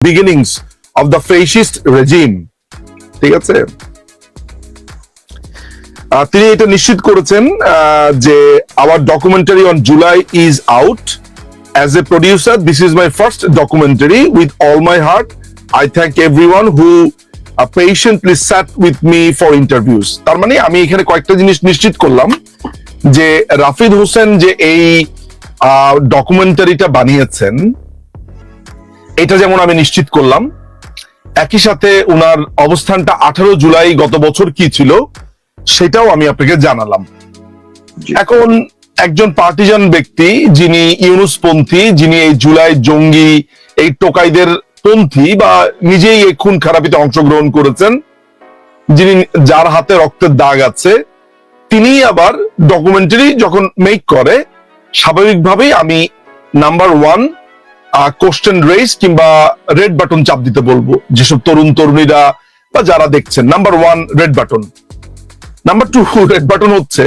beginnings of the fascist regime. ঠিক আছে? তিনি এটা নিশ্চিত করেছেন যে our documentary on July is out as a producer this is my first documentary with all my heart I thank everyone who patiently sat with me for interviews তার মানে আমি এখানে কয়েকটা জিনিস নিশ্চিত করলাম, যে রাফিদ হোসেন যে এই ডকুমেন্টারিটা বানিয়েছেন এটা যেমন আমি নিশ্চিত করলাম একই সাথে উনার অবস্থানটা আঠারো জুলাই গত বছর কি ছিল সেটাও আমি আপনাকে জানালাম। এখন একজন পার্টিজান ব্যক্তি যিনি ইউনুসপন্থী যিনি এই জুলাই জঙ্গি এই টোকাইদের পন্থী বা নিজেই এই খুন খারাপিতে অংশগ্রহণ করেছেন যিনি যার হাতে রক্তের দাগ আছে তিনি আবার ডকুমেন্টারি যখন মেক করে স্বাভাবিকভাবেই আমি নাম্বার ওয়ান কোশ্চেন রেস কিংবা রেড বাটন চাপ দিতে বলব। যেসব তরুণ তরুণীরা বা যারা দেখছেন number one red button number two red button হচ্ছে,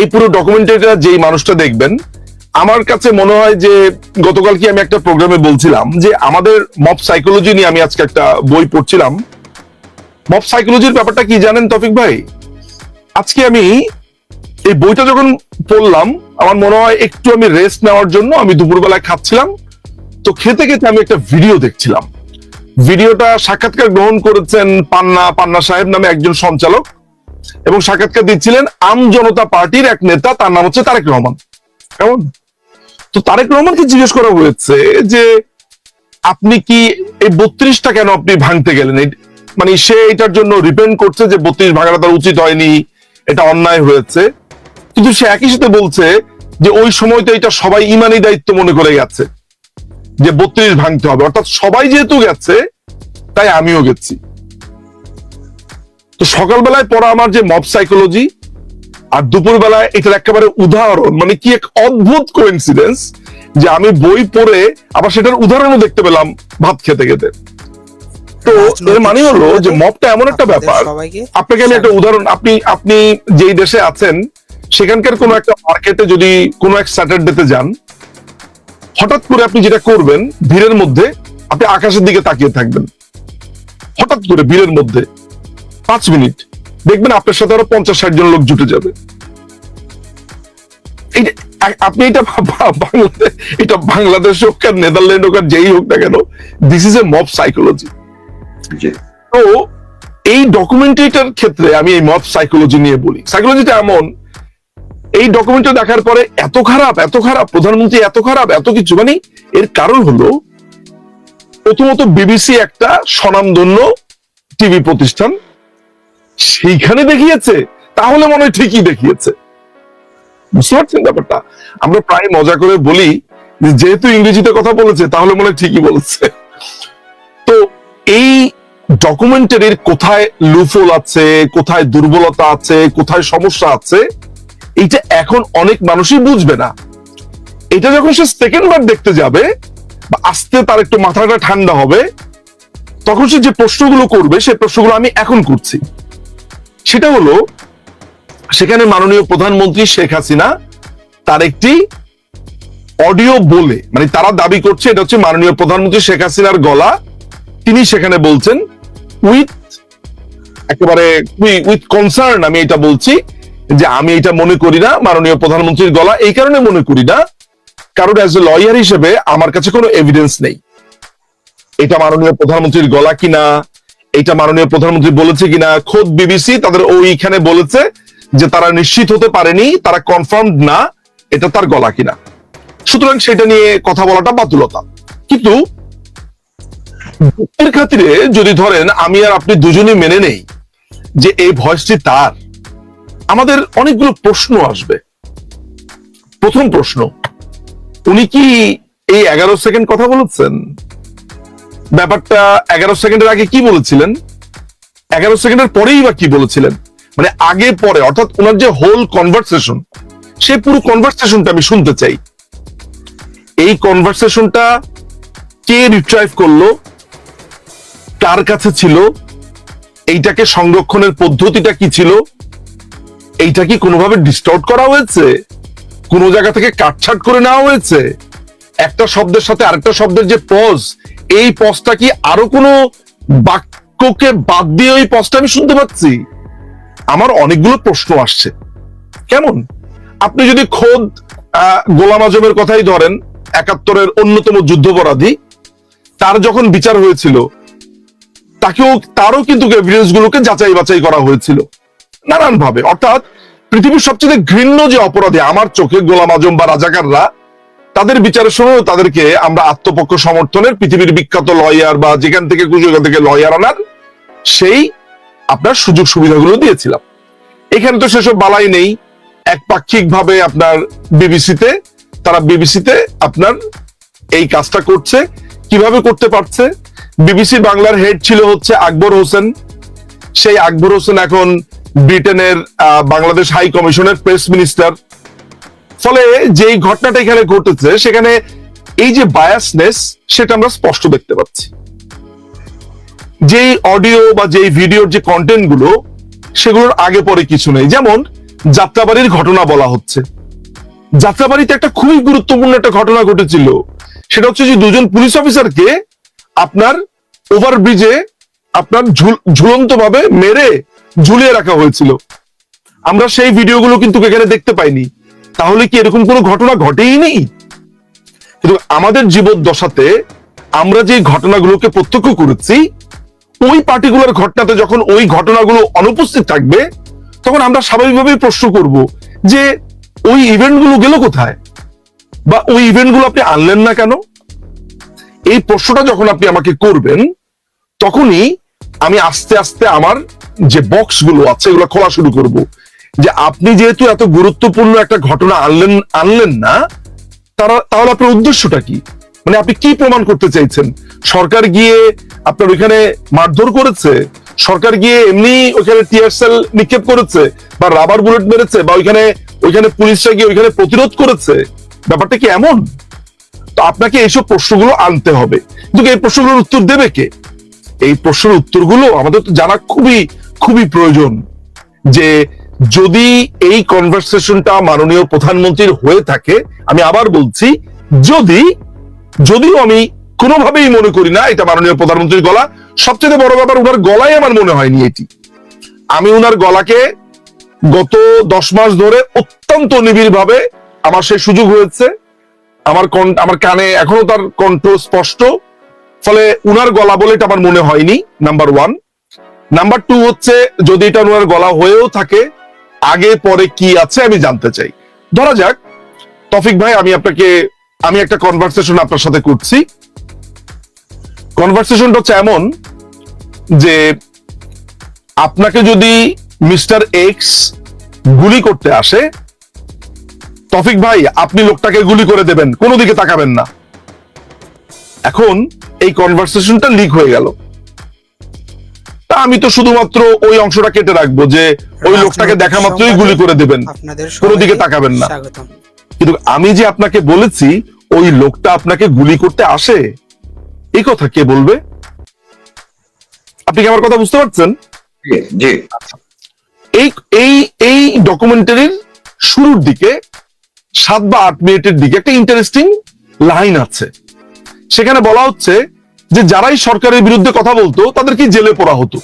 এই পুরো ডকুমেন্টারিটা যেই মানুষটা দেখবেন, আমার কাছে মনে হয় যে গতকাল কি আমি একটা প্রোগ্রামে বলছিলাম যে আমাদের মব সাইকোলজি নিয়ে আমি আজকে একটা বই পড়ছিলাম। মব সাইকোলজির ব্যাপারটা কি জানেন তফিক ভাই? আজকে আমি এই বইটা যখন পড়লাম, আমার মনে হয় একটু আমি রেস্ট নেওয়ার জন্য আমি দুপুরবেলায় খাচ্ছিলাম। তো খেতে খেতে আমি একটা ভিডিও দেখছিলাম। ভিডিওটা সাক্ষাৎকার গ্রহণ করেছেন পান্না পান্না সাহেব নামে একজন সঞ্চালক এবং সাক্ষাৎকার দিচ্ছিলেন আম জনতা পার্টির এক নেতা, তার নাম হচ্ছে তারেক রহমান। কেমন? তো তারেক রহমানকে জিজ্ঞেস করা হয়েছে যে, আপনি কি এই বত্রিশটা কেন আপনি ভাঙতে গেলেন? মানে সে এটার জন্য রিপেন্ড করছে যে বত্রিশ ভাঙাটা তার উচিত হয়নি, এটা অন্যায় হয়েছে। কিন্তু সে একই সাথে বলছে যে ওই সময় তো এটা সবাই ইমানি দায়িত্ব মনে করে গেছে যে বত্রিশ ভাঙতে হবে। অর্থাৎ সবাই যেহেতু গেছে তাই আমিও গেছি। তো সকালবেলায় পড়া আমার যে মব সাইকোলজি আর দুপুর বেলায় এটার একেবারে উদাহরণ মানে কি এক অদ্ভুত কোইন্সিডেন্স যে আমি বই পড়ে আবার সেটার উদাহরণও দেখতে পেলাম ভাত খেতে খেতে। তো এর মানে হলো যে মবটা এমন একটা ব্যাপার আপনাকে আমি একটা উদাহরণ আপনি আপনি যেই দেশে আছেন সেখানকার কোনো একটা মার্কেটে যদি কোনো এক স্যাটারডেতে যান হঠাৎ করে আপনি যেটা করবেন ভিড়ের মধ্যে আপনি আকাশের দিকে তাকিয়ে থাকবেন। হঠাৎ করে ভিড়ের মধ্যে পাঁচ মিনিট দেখবেন আপনার সাথে আরও পঞ্চাশ ষাট জন লোক জুটে যাবে। আপনি এটা বাংলাদেশ এটা বাংলাদেশ হোক আর নেদারল্যান্ড হোক আর যেই হোক না কেন this is a mob psychology তো এই ডকুমেন্টারিটার ক্ষেত্রে আমি এই মব সাইকোলজি নিয়ে বলি। সাইকোলজিটা এমন এই ডকুমেন্টটা দেখার পরে এত খারাপ এত খারাপ, প্রধানমন্ত্রী এত খারাপ, এত কিছু। মানে এর কারণ হলো, প্রথমত বিবিসি একটা স্বনামধন্য টিভি প্রতিষ্ঠান, সেইখানে দেখিয়েছে, তাহলে মনে হয় ঠিকই দেখিয়েছে। বুঝতে পারছেন ব্যাপারটা? আমরা প্রায় মজা করে বলি যেহেতু ইংরেজিতে কথা বলেছে, তাহলে মনে হয় ঠিকই বলেছে। তো এই ডকুমেন্টারির কোথায় লুফল আছে, কোথায় দুর্বলতা আছে, কোথায় সমস্যা আছে এইটা এখন অনেক মানুষই বুঝবে না। এটা যখন সে সেকেন্ড বার দেখতে যাবে, বা আস্তে তার একটু মাথাটা ঠান্ডা হবে, তখন সে যে প্রশ্নগুলো করবে সেই প্রশ্নগুলো আমি এখন করছি। সেটা হলো, সেখানে মাননীয় প্রধানমন্ত্রী শেখ হাসিনা তার একটি অডিও বলে মানে তারা দাবি করছে, এটা হচ্ছে মাননীয় প্রধানমন্ত্রী শেখ হাসিনার গলা। তিনি সেখানে বলছেন উইথ একেবারে উইথ কনসার্ন আমি এটা বলছি যে আমি এটা মনে করি না, মাননীয় প্রধানমন্ত্রীর গলা এই কারণে মনে করি না। কারণ অ্যাজ এ লয়ার হিসেবে আমার কাছে কোনো এভিডেন্স নেই। এটা মাননীয় প্রধানমন্ত্রীর গলা কিনা, এটা মাননীয় প্রধানমন্ত্রী বলেছে কিনা, খোদ বিবিসি তাদের ওইখানে বলেছে যে তারা নিশ্চিত হতে পারেনি, তারা কনফার্ম না, এটা তার গলা কিনা। সুতরাং সেটা নিয়ে কথা বলাটা বাতুলতা। কিন্তু খাতিরে যদি ধরেন, আমি আর আপনি দুজনেই মেনে নেই যে এই ভয়েসটি তার আমাদের অনেকগুলো প্রশ্ন আসবে। প্রথম প্রশ্ন, উনি কি এই এগারো সেকেন্ড কথা বলেছেন? ব্যাপারটা এগারো সেকেন্ডের আগে কি বলেছিলেন? এগারো সেকেন্ডের পরেই বা কি বলেছিলেন? মানে আগে পরে, অর্থাৎ ওনার যে হোল কনভারসেশন সে পুরো কনভারসেশনটা আমি শুনতে চাই। এই কনভারসেশনটা কে রিট্রাইভ করল? কার কাছে ছিল? এইটাকে সংরক্ষণের পদ্ধতিটা কি ছিল? এইটা কি কোনোভাবে ডিস্টর্ট করা হয়েছে? কোনো জায়গা থেকে কাটছাট করে নেওয়া হয়েছে? একটা শব্দের সাথে আরেকটা শব্দের যে পজ এই পজটা কি আরও কোনো বাক্যকে বাদ দিয়ে ওই পজটা আমি শুনতে পাচ্ছি? আমার অনেকগুলো প্রশ্ন আসছে। কেমন? আপনি যদি খোদ গোলাম আজমের কথাই ধরেন, একাত্তরের অন্যতম যুদ্ধপরাধী, তার যখন বিচার হয়েছিল, তাকেও, তারও কিন্তু এভিডেন্স গুলোকে যাচাই বাছাই করা হয়েছিল। নানান ভাবে অর্থাৎ পৃথিবীর সবচেয়ে ঘৃণ্য যে অপরাধী আমার চোখে গোলাম আজম বা রাজাকাররা, তাদের বিচারের সময় তাদেরকে আমরা আত্মপক্ষ সমর্থনের পৃথিবীর বিখ্যাত লয়ার বা যেখান থেকে ওখান থেকে লয়ার আনার সেই আপনার সুযোগ সুবিধাগুলো দিয়েছিলাম। এখানে তো সেসব বালাই নেই। একপাক্ষিক ভাবে আপনার বিবিসিতে, তারা বিবিসিতে আপনার এই কাজটা করছে। কীভাবে করতে পারছে? বিবিসি বাংলার হেড ছিল হচ্ছে আকবর হোসেন। সেই আকবর হোসেন এখন ব্রিটেনের বাংলাদেশ হাই কমিশনের প্রেস মিনিস্টার। ফলে যেই ঘটনাটা এখানে ঘটেছে, সেখানে এই যে বায়াসনেস, সেটা আমরা স্পষ্ট দেখতে পাচ্ছি। যেই অডিও বা যেই ভিডিওর যে কন্টেন্টগুলো সেগুলোর আগে পরে কিছু নেই। যেমন, যাত্রাবাড়ির ঘটনা বলা হচ্ছে। যাত্রাবাড়িতে একটা খুবই গুরুত্বপূর্ণ একটা ঘটনা ঘটেছিল। সেটা হচ্ছে যে দুজন পুলিশ অফিসারকে আপনার ওভারব্রিজে আপনার ঝুলন্ত ভাবে মেরে ঝুলিয়ে রাখা হয়েছিল। আমরা সেই ভিডিওগুলো কিন্তু এখানে দেখতে পাইনি। তাহলে কি এরকম কোনো ঘটনা ঘটেই নেই? কিন্তু আমাদের জীবদ্দশাতে আমরা যে ঘটনাগুলোকে প্রত্যক্ষ করেছি, ওই পার্টিকুলার ঘটনাতে যখন ওই ঘটনাগুলো অনুপস্থিত থাকবে, তখন আমরা স্বাভাবিকভাবেই প্রশ্ন করব যে, ওই ইভেন্টগুলো গেল কোথায়? বা ওই ইভেন্টগুলো আপনি আনলেন না কেন? এই প্রশ্নটা যখন আপনি আমাকে করবেন, তখনই আমি আস্তে আস্তে আমার যে বক্সগুলো আছে, এগুলো খোলা শুরু করব। যে আপনি যেহেতু এত গুরুত্বপূর্ণ একটা ঘটনা আনলেন আনলেন না, তারা, তাহলে আপনার উদ্দেশ্যটা কি? মানে আপনি কি প্রমাণ করতে চাইছেন? সরকার গিয়ে আপনার ওইখানে মারধর করেছে? সরকার গিয়ে এমনি ওইখানে টিয়ার সেল নিক্ষেপ করেছে? বা রাবার বুলেট মেরেছে? বা ওইখানে ওইখানে পুলিশরা গিয়ে ওইখানে প্রতিরোধ করেছে? ব্যাপারটা কি এমন? তো আপনাকে এইসব প্রশ্নগুলো আনতে হবে। কিন্তু এই প্রশ্নগুলোর উত্তর দেবে কে? এই প্রশ্নের উত্তরগুলো আমাদের তো জানা খুবই খুবই প্রয়োজন যে যদি এই কনভারসেশনটা মাননীয় প্রধানমন্ত্রীর হয়ে থাকে, আমি আবার বলছি, যদি, যদিও আমি কোনোভাবেই মনে করি না এটা মাননীয় প্রধানমন্ত্রীর গলা, সবচেয়ে বড় ব্যাপার ওনার গলাই আমার মনে হয়নি এটি। আমি ওনার গলাকে গত দশ মাস ধরে অত্যন্ত নিবিড় ভাবে আমার সেই সুযোগ হয়েছে। আমার আমার কানে এখনও তার কণ্ঠ স্পষ্ট। ফলে উনার গলা বলে এটা আমার মনে হয়নি নাম্বার ওয়ান নাম্বার টু হচ্ছে, যদি এটা উনার গলা হয়েও থাকে, আগে, পরে কি আছে আমি জানতে চাই। ধরা যাক, তফিক ভাই, আমি আপনাকে, আমি একটা কনভারসেশন আপনার সাথে করছি। কনভারসেশনটা হচ্ছে এমন যে, আপনাকে যদি মিস্টার এক্স গুলি করতে আসে, তফিক ভাই, আপনি লোকটাকে গুলি করে দেবেন, কোনো দিকে তাকাবেন না। এখন এই কনভারসেশনটা লিক হয়ে গেল। তা আমি তো শুধুমাত্র ওই অংশটা কেটে রাখব যে ওই লোকটাকে দেখা মাত্রই গুলি করে দেবেন। কোনো দিকে তাকাবেন না। কিন্তু আমি যে আপনাকে বলেছি ওই লোকটা আপনাকে গুলি করতে আসে এই কথা কে বলবে? আপনি কি আমার কথা বুঝতে পারছেন? এই এই এই ডকুমেন্টারির শুরুর দিকে সাত বা আট মিনিটের দিকে একটা ইন্টারেস্টিং লাইন আছে। সেখানে বলা হচ্ছে যে যারাই সরকারের বিরুদ্ধে কথা বলতো তাদেরকে জেলে পড়া হতো?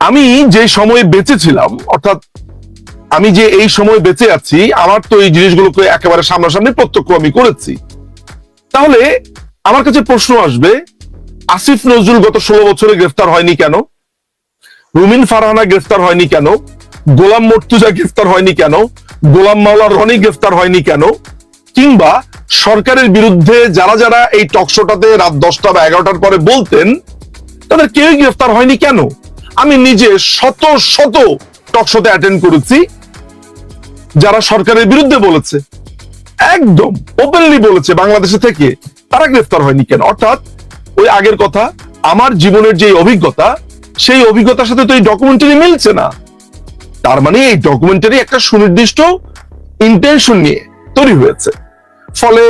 আমি যে সময়ে বেঁচে ছিলাম অর্থাৎ আমি যে এই সময় বেঁচে আছি, আমার তো এই জিনিসগুলোকে একেবারে সামনাসামনি প্রত্যক্ষ আমি করেছি। তাহলে আমার কাছে প্রশ্ন আসবে, আসিফ নজরুল গত ষোলো বছরে গ্রেফতার হয়নি কেন? রুমিন ফারহানা গ্রেফতার হয়নি কেন? গোলাম মর্তুজা গ্রেফতার হয়নি কেন? গোলাম মাওলা রনি গ্রেফতার হয়নি কেন? কিংবা সরকারের বিরুদ্ধে যারা যারা এই টকশোটাতে রাত দশটা বা এগারোটার পরে বলতেন, তাদের কেউই গ্রেফতার হয়নি কেন? আমি নিজে শত শত টকশোতে অ্যাটেন্ড করেছি, যারা সরকারের বিরুদ্ধে বলেছে। একদম ওপেনলি বলেছে বাংলাদেশে থেকে, তারা গ্রেফতার হয়নি কেন? অর্থাৎ ওই আগের কথা, আমার জীবনের যে অভিজ্ঞতা, সেই অভিজ্ঞতার সাথে তো এই ডকুমেন্টারি মিলছে না। তার মানে এই ডকুমেন্টারি একটা সুনির্দিষ্ট ইন্টেনশন নিয়ে তৈরি হয়েছে। ফলে